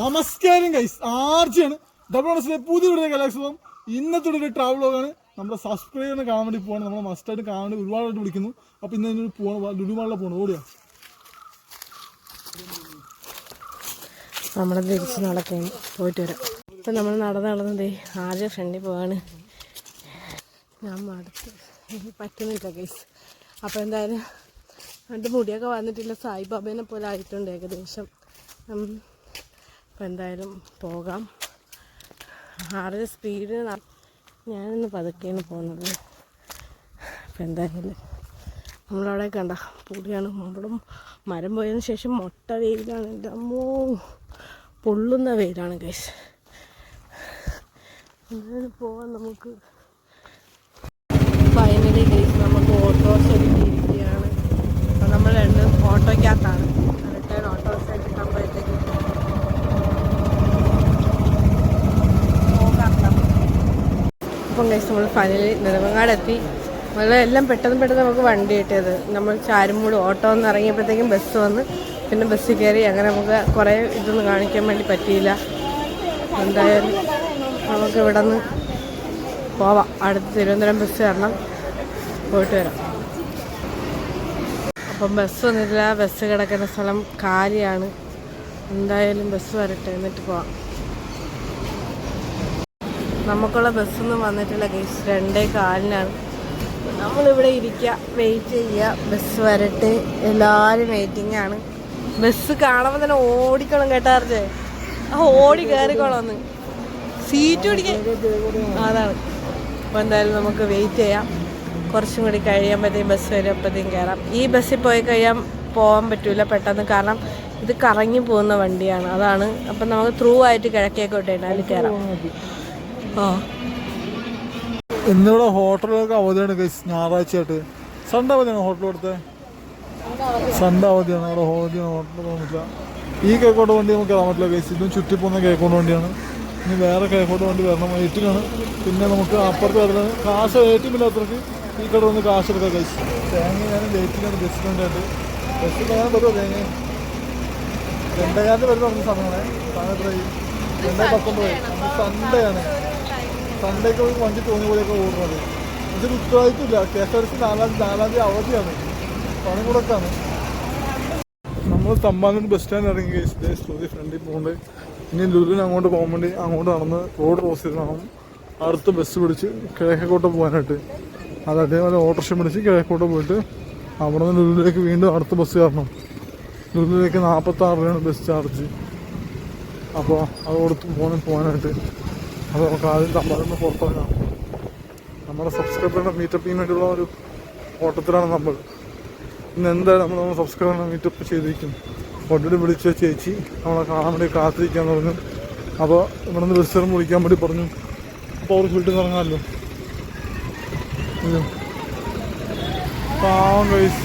നമസ്കാരം guys ആർജിയാണ്. Double ഓണസിലെ പുതിയ video കലാക്ഷണം ഇന്നത്തെ ഒരു ട്രാവൽ വ്ലോഗാണ് നമ്മുടെ സബ്സ്ക്രൈബറിനെ കാണാൻ വേണ്ടി പോകണം നമ്മൾ മസ്റ്റായിട്ട് കാണാൻ വേണ്ടി ഒരുപാടായിട്ട് വിളിക്കുന്നു. അപ്പോൾ ഇന്ന് ഇതിന് പോകണം ലുലുമാളിലെ പോകണം ഓടിയാ. നമ്മൾ തിരിച്ച് നടക്കുകയാണ് പോയിട്ട് വരാം. ഇപ്പം നമ്മൾ നടന്ന് നടന്നതേ ആദ്യ ഫ്രണ്ടിൽ പോവാണ്. ഞാൻ മടുത്ത്. പറ്റുന്നില്ല കേസ് അപ്പോൾ എന്തായാലും രണ്ട് മുടിയൊക്കെ വന്നിട്ടില്ല. സായിബാബേനെ പോലെ ആയിട്ടുണ്ട് ഏകദേശം. അപ്പം എന്തായാലും പോകാം. ആരുടെ സ്പീഡ് ഞാനിന്ന് പതുക്കെയാണ് പോകുന്നത്. അപ്പം എന്തായാലും നമ്മളവിടെ കണ്ട പൂടിയാണ് നമ്മളും മരം പോയതിന് ശേഷം മുട്ട വെയിലാണ്. എന്റെ അമ്മോ പൊള്ളുന്ന വെയിലാണ് കേസ് എന്തായാലും പോവാം നമുക്ക്. ഫൈനലി കേസ് നമുക്ക് ഓട്ടോ ഇരിക്കുകയാണ് അപ്പം നമ്മൾ രണ്ടും ഓട്ടോയ്ക്കകത്താണ്. അപ്പം കഴിച്ച് നമ്മൾ ഫൈനലി നെടുമങ്ങാടെത്തി. നമ്മൾ എല്ലാം പെട്ടെന്ന് പെട്ടെന്ന് നമുക്ക് വണ്ടി കിട്ടിയത്. നമ്മൾ ചാരുമൂട് ഓട്ടോ എന്ന് ഇറങ്ങിയപ്പോഴത്തേക്കും ബസ് വന്ന്. പിന്നെ ബസ്സിൽ കയറി അങ്ങനെ നമുക്ക് കുറേ ഇതൊന്നും കാണിക്കാൻ വേണ്ടി പറ്റിയില്ല. എന്തായാലും നമുക്ക് ഇവിടെ നിന്ന് പോവാം. അടുത്ത് തിരുവനന്തപുരം ബസ് കയറണം പോയിട്ട് വരാം. അപ്പം ബസ് വന്നിട്ടില്ല. ബസ് കിടക്കുന്ന സ്ഥലം കാലിയാണ്. എന്തായാലും ബസ് വരട്ടെ. എന്നിട്ട് പോവാം. നമുക്കുള്ള ബസ്സൊന്നും വന്നിട്ടില്ല ഗൈസ് രണ്ടേ കാലിനാണ്. നമ്മളിവിടെ ഇരിക്കുക വെയിറ്റ് ചെയ്യുക ബസ് വരട്ടെ. എല്ലാവരും വെയിറ്റിംഗ് ആണ്. ബസ് കാണുമ്പോൾ തന്നെ ഓടിക്കണം കേട്ടാർജേ ആ ഓടി കയറിക്കോളന്ന് സീറ്റ് പിടിക്കാൻ അതാണ്. അപ്പോൾ എന്തായാലും നമുക്ക് വെയിറ്റ് ചെയ്യാം. കുറച്ചും കൂടി കഴിയുമ്പോഴത്തേക്കും ബസ് വരും അപ്പോഴത്തേക്കും കയറാം ഈ ബസ്സിൽ പോയി കഴിയാൻ പോകാൻ പറ്റില്ല പെട്ടെന്ന്. കാരണം ഇത് കറങ്ങി പോകുന്ന വണ്ടിയാണ്. അതാണ്. അപ്പം നമുക്ക് ത്രൂ ആയിട്ട് കിഴക്കേക്കോട്ടെ ഉണ്ടായാലും കയറാം ഇന്നിവിടെ ഹോട്ടലുകൾക്ക് അവധിയാണ് ഗൈസ് ഞായറാഴ്ചയായിട്ട്. സൺഡേ അവധിയാണ് ഹോട്ടൽ കൊടുത്തത് സൺഡേ അവധിയാണ് അവിടെ അവധിയാണ് ഹോട്ടൽ പോകാൻ ഈ കേക്കോട്ട് വണ്ടി നമുക്ക് കയറാൻ പറ്റില്ല ഗൈസ് ഇതും ചുറ്റി പോകുന്ന കേക്കോട്ട് വണ്ടിയാണ്. ഇനി വേറെ കേക്കോട്ട് വണ്ടി വരണം എട്ടിനാണ് പിന്നെ നമുക്ക് അപ്പുറത്ത് വരുന്നത് കാശ് ഏറ്റവും ഇല്ലാത്തവർക്ക് ഈ കട വന്ന് കാശ് എടുക്കാം ഗൈസ്. തേങ്ങ ഞാൻ വെയിറ്റിലാണ് ബസ് വേണ്ടിയിട്ട് ബസ് കാണാൻ പറ്റുമോ തേങ്ങ? രണ്ടേകാലിന് വരുന്ന സമയമാണ് സമയം എത്രയായി? രണ്ടേ പത്തൊമ്പത് സൺഡേ ആണ്. സൺഡേക്ക് ഒരു വണ്ടി തോന്നിയ പോലെയൊക്കെ ഓടുന്നത് ഇതൊരു ഉത്തരവാദിത്വമില്ല. കെ എസ് ആർ സി നാലാം നാലാം തീയതി അവധിയാണ്. പണി കൊടുക്കാണ്. നമ്മൾ തമ്പാനൂർ ബസ് സ്റ്റാൻഡ് ഇറങ്ങി. സ്തുതി ഫ്രണ്ടിൽ പോകുന്നുണ്ട് ഇനി ലുലുവിന് അങ്ങോട്ട് പോകാൻ വേണ്ടി അങ്ങോട്ട് നടന്ന് റോഡ് ക്രോസ് ചെയ്ത് നടന്നു അടുത്ത് ബസ് പിടിച്ച് കിഴക്കോട്ട് പോകാനായിട്ട്. അത് അതേപോലെ ഓട്ടോറിക്ഷ പിടിച്ച് കിഴക്കോട്ട് പോയിട്ട് അവിടെ നിന്ന് ലുലുവിലേക്ക് വീണ്ടും അടുത്ത ബസ് കയറണം. ലുലുവിലേക്ക് നാൽപ്പത്താറ് രൂപയാണ് ബസ് ചാർജ് അപ്പോൾ അത് കൊടുത്ത് പോകാൻ പോകാനായിട്ട് അത് നമുക്ക് ആദ്യം തമ്പാനൂരിന് പുറത്തിറങ്ങാം നമ്മുടെ സബ്സ്ക്രൈബറിന്റെ മീറ്റപ്പിന് വേണ്ടിയുള്ള ഒരു ഓട്ടത്തിലാണ് നമ്മൾ. ഇന്ന് എന്തായാലും നമ്മൾ നമ്മുടെ സബ്സ്ക്രൈബറിനെ മീറ്റപ്പ് ചെയ്തിരിക്കും. ഒട്ടിൽ വിളിച്ച ചേച്ചി നമ്മളെ കാണാൻ വേണ്ടി കാത്തിരിക്കാൻ പറഞ്ഞു അപ്പോൾ ഇവിടെ നിന്ന് ബസ്സിറും വിളിക്കാൻ വേണ്ടി പറഞ്ഞു. അപ്പോൾ അവർ വീട്ടിൽ നിന്ന് ഇറങ്ങാമല്ലോ. പാവം കൈസ്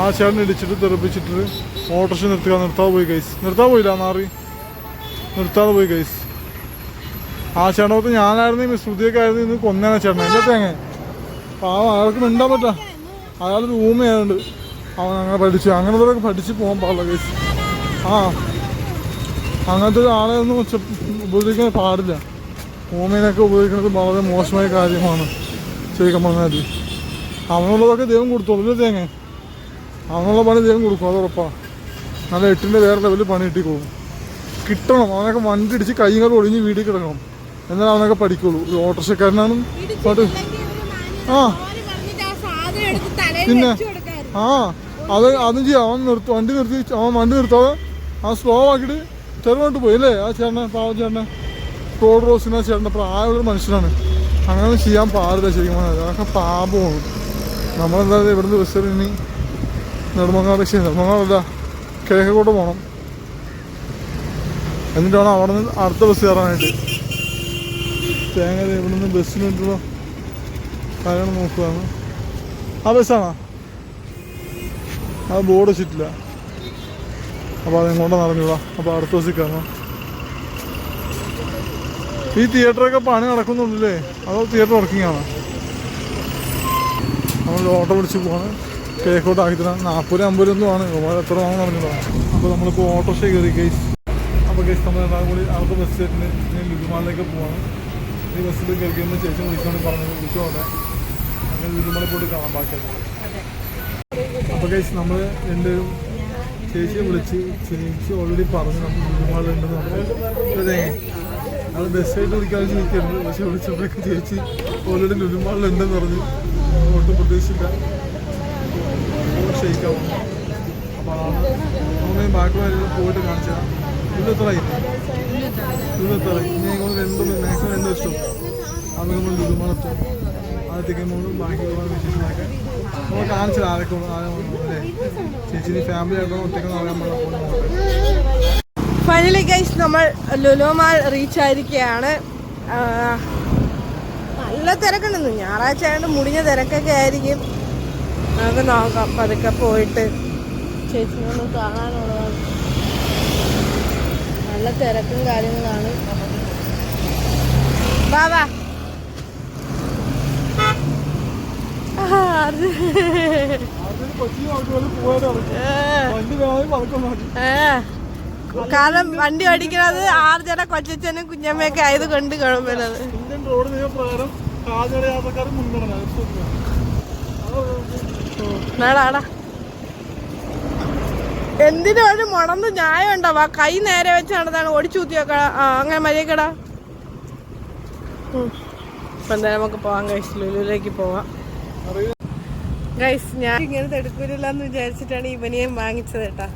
ആ ചേട്ടൻ ഇടിച്ചിട്ട് തെറിപ്പിച്ചിട്ട് ഓട്ടോറിക്ഷ നിർത്തുക നിർത്താതെ പോയി കൈസ് നിർത്താതെ പോയില്ല നാറി നിർത്താതെ പോയി കൈസ് ആ ചേട്ടനകത്ത് ഞാനായിരുന്നു ഈ ശ്രുതിയൊക്കെ ആയിരുന്നു ഇന്ന് കൊന്നാണ് ചേട്ടൻ എന്റെ തേങ്ങ. പാവം അയാൾക്ക് മിണ്ടാൻ പറ്റാ. അയാൾ റൂമയായതുകൊണ്ട് അവൻ അങ്ങനെ പഠിച്ചു അങ്ങനത്തെ പഠിച്ചു പോകാൻ പാടില്ല കേസ് ആ. അങ്ങനത്തെ ഒരാളെ ഒന്നും ഉപയോഗിക്കാൻ പാടില്ല. ഭൂമിനൊക്കെ ഉപയോഗിക്കുന്നത് വളരെ മോശമായ കാര്യമാണ്. ശരിക്കും പറഞ്ഞാൽ അവനുള്ളതൊക്കെ ദൈവം കൊടുത്തോളൂ ഇല്ലേ തേങ്ങ? അവനുള്ള പണി ദൈവം കൊടുക്കും അത് നല്ല എട്ടിന്റെ വേറെ ലെവലിൽ പണി കിട്ടിക്കോളും. കിട്ടണം അവനൊക്കെ വണ്ടി ഇടിച്ച് കൈകൾ ഒഴിഞ്ഞ് വീട്ടിൽ കിടക്കണം. എന്നാലും അവനൊക്കെ പഠിക്കുള്ളൂ. ഒരു ഓട്ടോറിക്ഷക്കാരനാണ്. പാട്ട് ആ. പിന്നെ ആ അത് അതും ചെയ്യാം. അവൻ നിർത്തും വണ്ടി നിർത്തി അവൻ വണ്ടി നിർത്താതെ ആ സ്ലോ ആക്കിയിട്ട് ചെറുതായിട്ട് പോയി അല്ലേ? ആ ചേട്ടനെ പാവം ചേട്ടനെ. റോഡ് റോസിന് ആ ചേട്ടന്റെ പ്രായമുള്ള മനുഷ്യനാണ്. അങ്ങനെ ചെയ്യാൻ പാടില്ല ശരിക്കും അതൊക്കെ പാപമാണ്. നമ്മളെന്തായാലും ഇവിടുന്ന് ബസ്സിൽ ഇനി നെടുമങ്ങാട് ശരി നെടുമങ്ങാടല്ല കിഴക്കോട്ട് പോകണം എന്നിട്ടാണ് വേണം അവിടെ നിന്ന് അടുത്ത ബസ് കയറാനായിട്ട്. തേങ്ങ ഇവിടെ നിന്ന് ബസ്സിന് വേണ്ടിയുള്ള കാര്യങ്ങൾ നോക്കുകയാണ് ആ ബസ്സാണോ? ആ ബോർഡ് വെച്ചിട്ടില്ല. അപ്പോൾ അത് നടന്നിടാം? അപ്പോൾ അടുത്ത ബസ്സിൽ കയറണം ഈ തിയേറ്ററൊക്കെ പണി നടക്കുന്നുണ്ടല്ലേ? അതോ തിയേറ്റർ വർക്കിംഗ് ആണോ? നമ്മൾ ഓട്ടോ പിടിച്ച് പോവാണ്. കേക്കോട്ട് ആക്കി തരാം. നാൽപ്പത് അമ്പത് ഒന്നും ആണ്. എത്ര വാങ്ങുന്ന പറഞ്ഞിട്ടാണ് അപ്പോൾ നമ്മളിപ്പോൾ ഓട്ടോറിക്ഷ കയറി കേസ് അപ്പോൾ കേസ് നമ്മൾ എറണാകുളം കൂടി അടുത്ത ബസ് സ്റ്റേറ്റിന് ലുലുമാളിലേക്ക് പോവാണ്. ഈ ബസ്സിൽ കേൾക്കുന്ന ചേച്ചി വിളിച്ചോണ്ട് പറഞ്ഞു വിളിച്ചോട്ടെ അങ്ങനെ പോയിട്ട് കാണാൻ ബാക്കിയാണ് അപ്പോൾ കേസ് നമ്മൾ രണ്ട് ചേച്ചിയെ വിളിച്ച് ചേച്ചി ഓൾറെഡി പറഞ്ഞു നമ്മൾ വീട്ടുമാളുണ്ടെന്ന് പറഞ്ഞു അതെ അത് ബസ്സായിട്ട് വിളിക്കാതെ ചോദിക്കരുത് പക്ഷെ വിളിച്ചപ്പോഴേക്കും ചേച്ചി ഓൾറെഡി ലുലുമാളിലുണ്ടെന്ന് പറഞ്ഞു ഒട്ടും പ്രതീക്ഷിച്ചില്ല ഷെയ്ക്കാവും അപ്പോൾ അതാണ് നമ്മൾ ബാക്കി പോയിട്ട് കാണിച്ചാൽ ഇത് എത്ര ഇത് എത്രയായി ഇനി ഞങ്ങൾ രണ്ടും മാക്സിമം രണ്ട് ഇഷ്ടം. അത് നമ്മൾ ലുലുമാളെത്തും. ആദ്യത്തേക്ക് നമ്മൾ ബാക്കിയുള്ള വിശേഷങ്ങളൊക്കെ നമ്മൾ കാണിച്ചത് ആരൊക്കെ അല്ലേ? ചേച്ചി ഫാമിലി ആയിട്ടോ ഒറ്റയ്ക്ക് അറിയാൻ പാടില്ല. ഫൈനലി ഗൈസ് നമ്മൾ ലുലുമാൾ റീച്ച് ആയിരിക്കുകയാണ്. നല്ല തിരക്കുണ്ടെന്ന്. ഞായറാഴ്ച ആയതുകൊണ്ട് മുടിഞ്ഞ തിരക്കൊക്കെ ആയിരിക്കും. നമുക്ക് നോക്കാം. പതുക്കെ പോയിട്ട് ചേച്ചിനൊന്ന് കാണാനുള്ളതാണ് നല്ല തിരക്കും കാര്യങ്ങളാണ് വാ വാ ആ, അത് അതിന് കൊച്ചി നോക്കി പോലെ പോയാലും ഇറങ്ങി ഏ. വണ്ടി വേണമെങ്കിൽ തിരക്കും കാര്യങ്ങളാണ്. കാരണം വണ്ടി ഓടിക്കുന്നത് ആർജന കൊച്ചനും കുഞ്ഞമ്മയൊക്കെ ആയത് കൊണ്ട് കുഴപ്പമില്ലത്. ഇന്ത്യൻ റോഡ് നിയമപ്രകാരം കാൽനട യാത്രക്കാർ മുൻഗണന. അത് ശ്രദ്ധിക്കണം. അത് നാടാടാ എന്തിനു ഒരു മുടന്ന് ന്യായം ഉണ്ടാവാ കൈ നേരെ വെച്ച് നടത്താണ് ഓടിച്ചൂത്തിയൊക്കെ അങ്ങനെ മര്യാദക്കടാ ഇപ്പൊ എന്തായാലും നമുക്ക് പോവാം ഗൈസ് ലുലുവിലേക്ക് പോവാം. ഗൈസ് ഞാൻ ഇങ്ങനെ എന്ന് വിചാരിച്ചിട്ടാണ് ഇവനെയും വാങ്ങിച്ചത് കേട്ടാ.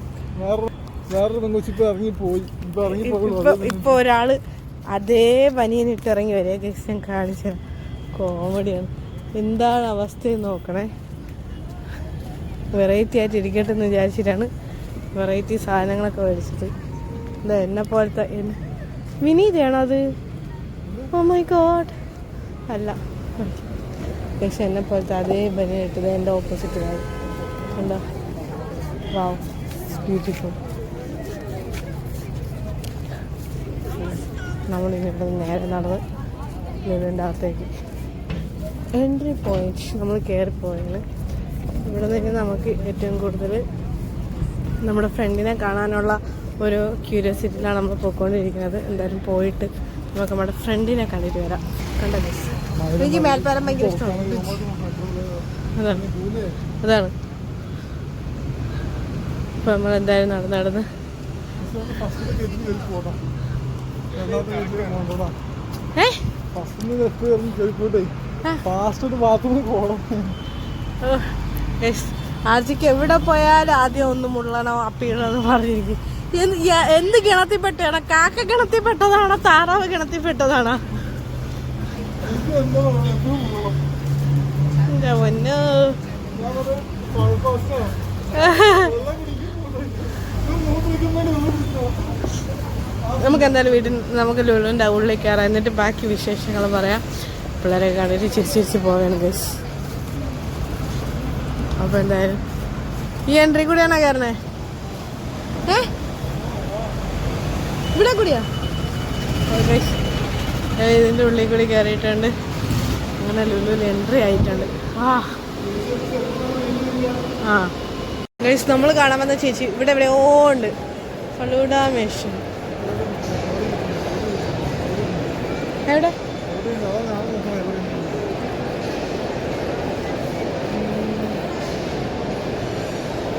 ഇപ്പൊ ഒരാൾ അതേ പനിയനിട്ട് ഇറങ്ങി വരെ. ഗൈസ് ഞാൻ കാണിച്ച കോമഡിയാണ്. എന്താണ് അവസ്ഥ നോക്കണേ. വെറൈറ്റി ആയിട്ട് ഇരിക്കട്ടെ എന്ന് വിചാരിച്ചിട്ടാണ് വെറൈറ്റി സാധനങ്ങളൊക്കെ മേടിച്ചിട്ട്. എന്താ എന്നെ പോലത്തെ വിനീതയാണോ അത്? ഓ മൈ ഗോഡ് അല്ല. പക്ഷെ എന്നെ പോലത്തെ അതേ ബനിയൻ ഇട്ടത് എന്റെ ഓപ്പോസിറ്റ് കാര്യം കണ്ടോ? വാവ് ബ്യൂട്ടിഫുൾ നിന്ന് നേരെ നടന്ന് ലുലുവിന്റെ അകത്തേക്ക്. എൻട്രി പോയിന്റ് നമ്മൾ കയറിപ്പോയാണ് ഇവിടെ നിന്ന് നമുക്ക് ഏറ്റവും കൂടുതൽ നമ്മുടെ ഫ്രണ്ടിനെ കാണാനുള്ള ഒരു ക്യൂരിയോസിറ്റിയിലാണ് നമ്മൾ പോയിക്കൊണ്ടിരിക്കുന്നത്. എന്തായാലും പോയിട്ട് നമുക്ക് നമ്മുടെ ഫ്രണ്ടിനെ കണ്ടിട്ട് വരാം. കണ്ടോ എനിക്ക് മേൽപ്പാലം ഭയങ്കര ഇഷ്ടമാണ്. അതാണ്. അതാണ്. ഇപ്പം നമ്മൾ എന്തായാലും നടന്ന്. നടന്ന് ഫസ്റ്റ് ബാത്റൂമിൽ പോകണം ആർജിക്ക് എവിടെ പോയാലും ആദ്യം ഒന്ന് മുള്ളണോ അപ്പീടണമെന്ന് പറഞ്ഞിരിക്കും. എന്ത് എന്ത് ഗണത്തിൽപ്പെട്ടാണ് കാക്ക ഗണത്തിൽപ്പെട്ടതാണോ? താറാവ് ഗണത്തിൽപ്പെട്ടതാണോ? പൊന്നോ. നമുക്ക് എന്തായാലും വീട്ടിൽ നമുക്ക് ലുലുവിന്റെ ഉള്ളിൽ കയറാം. എന്നിട്ട് ബാക്കി വിശേഷങ്ങൾ പറയാം. പിള്ളേരെ കണ്ടിട്ട് ചിരിച്ചിരിച്ച് ചിരിച്ച് പോവുകയാണ് ഗസ് അപ്പോൾ എന്തായാലും. ഈ എൻട്രി കൂടിയാണോ കയറണേ ഏ? ഇവിടെ കൂടിയാ? ഇതിന്റെ ഇതിന്റെ ഉള്ളിൽ കൂടി കയറിയിട്ടുണ്ട്. അങ്ങനെ ലുലുവിൽ എൻട്രി ആയിട്ടുണ്ട്. ആ. ആ. ഗൈസ് നമ്മൾ കാണാൻ വന്ന ചേച്ചി ഇവിടെ എവിടെയോ ഉണ്ട്. ഫലൂഡ മെഷീൻ. എവിടെ എവിടെയുണ്ട്? അതാ ഞാൻ നോക്കണത് എവിടെയുണ്ട്?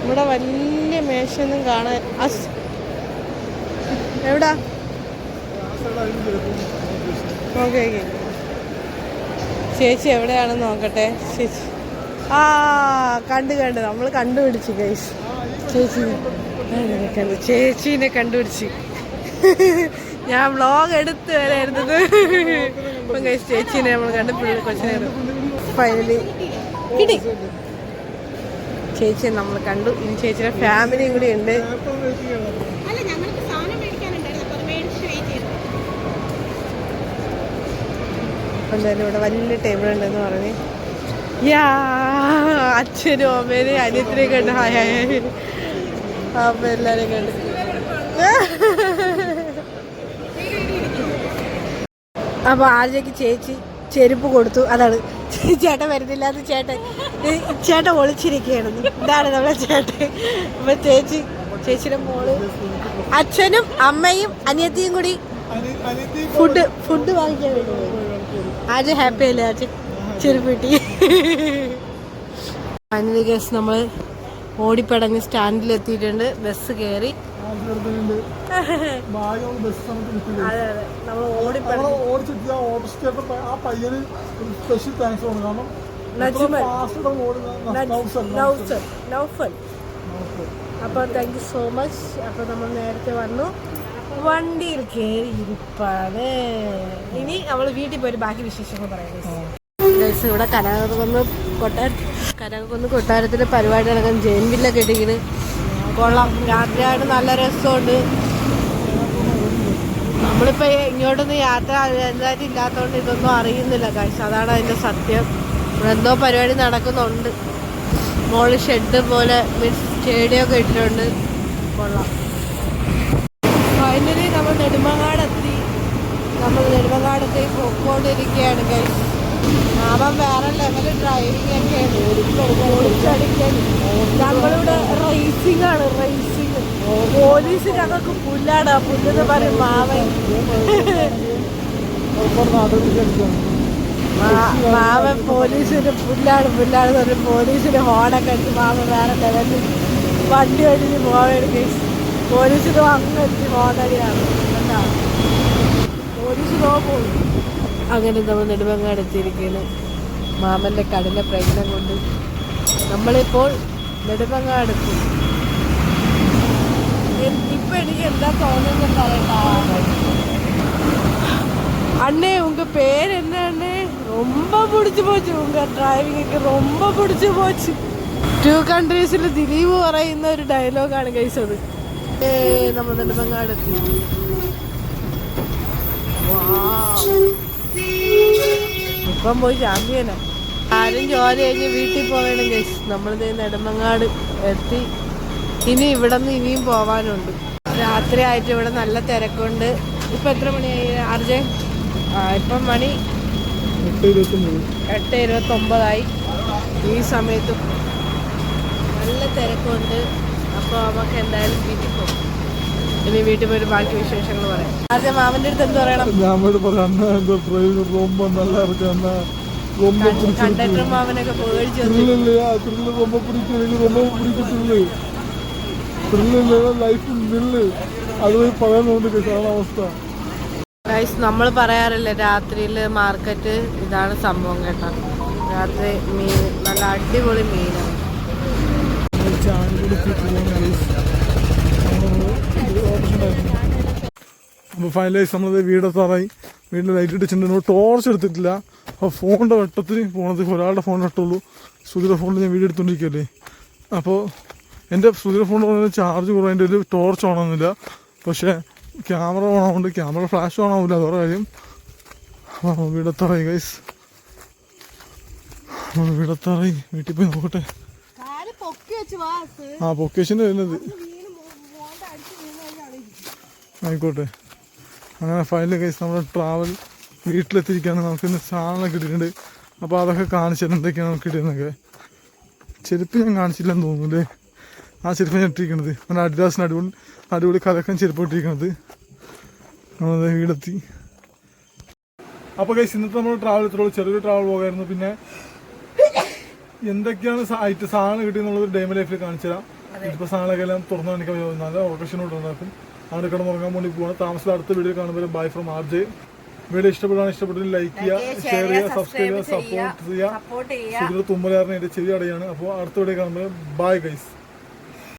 ഇവിടെ വലിയ മേശയൊന്നും കാണാൻ അസ്. എവിടാ. Okay okay. ചേച്ചി എവിടെയാണെന്ന് നോക്കട്ടെ. ചേച്ചി. ആ കണ്ടു കണ്ട്. നമ്മൾ കണ്ടുപിടിച്ചു ഗൈസ് ചേച്ചി ചേച്ചീനെ കണ്ടുപിടിച്ച്. ഞാൻ വ്ളോഗ് എടുത്ത് വരായിരുന്നത് ഗൈസ് ചേച്ചീനെ നമ്മൾ കണ്ട്. കൊച്ചിനെ ഫൈനലി കിട്ടി. ചേച്ചിയെ നമ്മൾ കണ്ടു. ഇനി ചേച്ചിയുടെ ഫാമിലിയും കൂടി ഉണ്ട്. എന്തായാലും ഇവിടെ വലിയ ടേബിൾ ഉണ്ടെന്ന് പറഞ്ഞ്. യാ അച്ഛനും അമ്മേനെയും അനിയത്തിനെയും കണ്ട് ഹായ്. അപ്പൊ എല്ലാരെയും കണ്ട്. അപ്പൊ ആരുടെ ചേച്ചി ചെരുപ്പ് കൊടുത്തു. അതാണ്. ചേട്ടൻ വരുന്നില്ല അത് ചേട്ടൻ ചേട്ടൻ ഒളിച്ചിരിക്കുകയായിരുന്നു ഇതാണ് നമ്മളെ ചേട്ടൻ. അപ്പൊ ചേച്ചി ചേച്ചിയുടെ മോൾ. അച്ഛനും അമ്മയും അനിയത്തിയും കൂടി ഫുഡ് ഫുഡ് വാങ്ങിക്കാൻ വേണ്ടി ആജ് ഹാപ്പി അല്ലേ? ആജ് ചെരുപ്പിട്ടി ഫൈനലി ഗസ് നമ്മൾ ഓടിപ്പടഞ്ഞ് സ്റ്റാൻഡിൽ എത്തിയിട്ടുണ്ട് ബസ് കയറി അപ്പൊ അതെ അതെ. നമ്മൾ അവിടെ ഓടിപ്പടഞ്ഞ് ഓടിച്ചിട്ട് ആ ആ പയ്യന് സ്പെഷ്യൽ താങ്ക്സ് പറഞ്ഞു കാരണം നജ്മൽ. ഫാസ്റ്റ് ഓടുന്ന നൗഫൽ, നൗഫൽ. നൗഫൽ. നൗഫൽ. നൗഫൽ. അപ്പോൾ താങ്ക് യു സോ മച്ച് അപ്പോൾ നമ്മൾ നേരത്തെ വന്നു. വണ്ടിയിൽ കയറി ഇരിപ്പാണ്. ഇനി നമ്മൾ വീട്ടിൽ പോയി ബാക്കി വിശേഷങ്ങൾ പറയാം. ഗൈസ് ഇവിടെ കനകക്കുന്ന് കൊട്ടാര കനകക്കുന്ന് കൊട്ടാരത്തിലെ പരിപാടി നടക്കാൻ ജെയിൻ വില്ല കെട്ടിക്കിന് കൊള്ളാം. രാത്രിയായിട്ട് നല്ല രസമുണ്ട് നമ്മളിപ്പോൾ ഇങ്ങോട്ടൊന്നും യാത്ര എന്തായാലും ഇല്ലാത്തതുകൊണ്ട് ഇതൊന്നും അറിയുന്നില്ല കാശ് അതാണ് അതിന്റെ സത്യം. എന്തോ പരിപാടി നടക്കുന്നുണ്ട്. മോൾ ഷെഡ് പോലെ മീൻസ് സ്റ്റേഡിയം ഒക്കെ ഇട്ടിട്ടുണ്ട്. കൊള്ളാം. ഫൈനലി നമ്മൾ നെടുമങ്ങാടെത്തി. നമ്മൾ നെടുമങ്ങാടത്തേക്ക് പോയിക്കൊണ്ടിരിക്കുകയാണ് ഗൈസ് മാമൻ വേറെ ലെവൽ ഡ്രൈവിംഗ് ഒക്കെയാണ്. ഓടിച്ചടിക്കാൻ നമ്മളിവിടെ റേസിംഗ് ആണ് റേസിംഗ് പോലീസ് ഞങ്ങൾക്ക് പുല്ലാണ് പുല്ലെന്ന് പറയും മാവൻ മാവൻ. പോലീസിന് പുല്ലാണ് പുല്ലാണ് പറഞ്ഞ് പോലീസിന് ഹോണൊക്കെ അടിച്ച് മാവൻ വേറെ ലെവലിൽ വണ്ടി അടിച്ച് പോകണം കേസ് പോലീസിന് അടിച്ച് ഹോണടിയാണ് കേട്ടോ പോലീസിനോ പോകും അങ്ങനെ നമ്മൾ നെടുമങ്ങാട് എത്തിയിരിക്കുന്നു മാമൻ്റെ കടല പ്രയത്നം കൊണ്ട് നമ്മളിപ്പോൾ നെടുമങ്ങാടെത്തി ഇപ്പൊ എനിക്ക് എന്താ തോന്നുന്നത് പറയട്ടാ அண்ணே உங்க பேர் என்ன அண்ணே ரொம்ப பிடிச்சி போச்சு உங்க ഡ്രൈവിംഗ് ரொம்ப പിടിച്ചു പോച്ച് ടു കൺട്രീസിൽ ദിലീപ് പറയുന്ന ഒരു ഡയലോഗാണ് ഗൈസ് അത് ഏ നമ്മൾ നെടുമങ്ങാടെത്തി ഇപ്പം പോയി ചാമ്പ്യനാ ആരും ജോലി കഴിഞ്ഞ് വീട്ടിൽ പോവേണം ഗൈസ് നമ്മളിത് നെടുമങ്ങാട് എത്തി. ഇനി ഇവിടെ നിന്ന് ഇനിയും പോവാനുണ്ട്. രാത്രി ആയിട്ട് ഇവിടെ നല്ല തിരക്കുണ്ട്. ഇപ്പൊ എത്ര മണിയായി ആർജെ? ആ ഇപ്പം മണി. എട്ട് ഇരുപത്തൊമ്പതായി. ഈ സമയത്തും നല്ല തിരക്കുണ്ട്. അപ്പോൾ നമുക്ക് എന്തായാലും വീട്ടിൽ പോകും ഇനി വീട്ടിൽ പോയിട്ട് ബാക്കി വിശേഷങ്ങൾ പറയാം. ആദ്യം അടുത്ത് പറയണം? നമ്മൾ പറയാറില്ലേ രാത്രിയിൽ മാർക്കറ്റ് ഇതാണ് സംഭവം കേട്ടോ. രാത്രി മീൻ നല്ല അടിപൊളി മീനാണ്. അപ്പോൾ ഫൈനലൈസ് നമ്മളത് വീടെത്താറായി വീട്ടിൽ ലൈറ്റ് ഇട്ടിട്ടുണ്ട് ടോർച്ച് എടുത്തിട്ടില്ല. അപ്പോൾ ഫോണിന്റെ വെട്ടത്തിൽ പോണത് ഒരാളുടെ ഫോൺ വെട്ടുള്ളൂ. സുധിര ഫോണിൽ ഞാൻ വീഡിയോ എടുത്തോണ്ടിരിക്കല്ലേ. അപ്പോൾ എന്റെ സുധിര ഫോൺ പറഞ്ഞാൽ ചാർജ് കുറവിന്റെ ഒരു ടോർച്ച് ഓണാകുന്നില്ല പക്ഷേ ക്യാമറ ഓണാവുണ്ട് ക്യാമറ ഫ്ലാഷ് ഓണാവില്ല അതോടെ കാര്യം. വീടെത്താറായി ഗൈസ് വീടെത്താറായി വീട്ടിൽ പോയി നോക്കട്ടെ. ആ പൊക്കേഷന്റെ വരുന്നത്. ആയിക്കോട്ടെ. അങ്ങനെ ഫൈനൽ കേസ് നമ്മുടെ ട്രാവൽ വീട്ടിലെത്തിയിരിക്കുകയാണ് നമുക്ക് ഇന്ന് സാധനങ്ങളൊക്കെ കിട്ടിയിട്ടുണ്ട്. അപ്പോൾ അതൊക്കെ കാണിച്ചിട്ട് എന്തൊക്കെയാണ് നമുക്ക് കിട്ടിയെന്നൊക്കെ ചെരുപ്പ് ഞാൻ കാണിച്ചില്ലെന്ന് തോന്നുന്നു ആ ചെരുപ്പ് ഞാൻ ഇട്ടിരിക്കണത്. നമ്മുടെ അഡിദാസിന് അടിപൊളി അടിപൊളി കലക്കൻ ചെരുപ്പ് ഇട്ടിരിക്കണത്. നമ്മളത് വീടെത്തി. അപ്പോൾ കൈസ് ഇന്നത്തെ നമ്മൾ ട്രാവൽ എത്തുള്ളൂ ചെറിയൊരു ട്രാവൽ പോകായിരുന്നു പിന്നെ എന്തൊക്കെയാണ് ആയിട്ട് സാധനം കിട്ടിയെന്നുള്ളത് ഡേമ ലൈഫിൽ കാണിച്ചു തരാം. ഇപ്പോൾ സാധനങ്ങളൊക്കെ എല്ലാം തുറന്നു കാണിക്കാൻ നല്ല ലൊക്കേഷനോട് ഉണ്ടാക്കും അവിടെ കിടന്നുറങ്ങാൻ വേണ്ടി പോവാണ്. താമസം അടുത്ത വീഡിയോ കാണുമ്പോൾ bye from R J video ഇഷ്ടപ്പെടാൻ ഇഷ്ടപ്പെട്ടെങ്കിൽ ലൈക്ക് ചെയ്യുക ഷെയർ ചെയ്യുക സബ്സ്ക്രൈബ് ചെയ്യുക സപ്പോർട്ട് ചെയ്യുക സുധീർ തുമ്മലാറിന് എന്റെ ചെവി അടയാണ്. അപ്പോൾ അടുത്ത വീഡിയോ കാണുമ്പോൾ ബൈ ഗൈസ്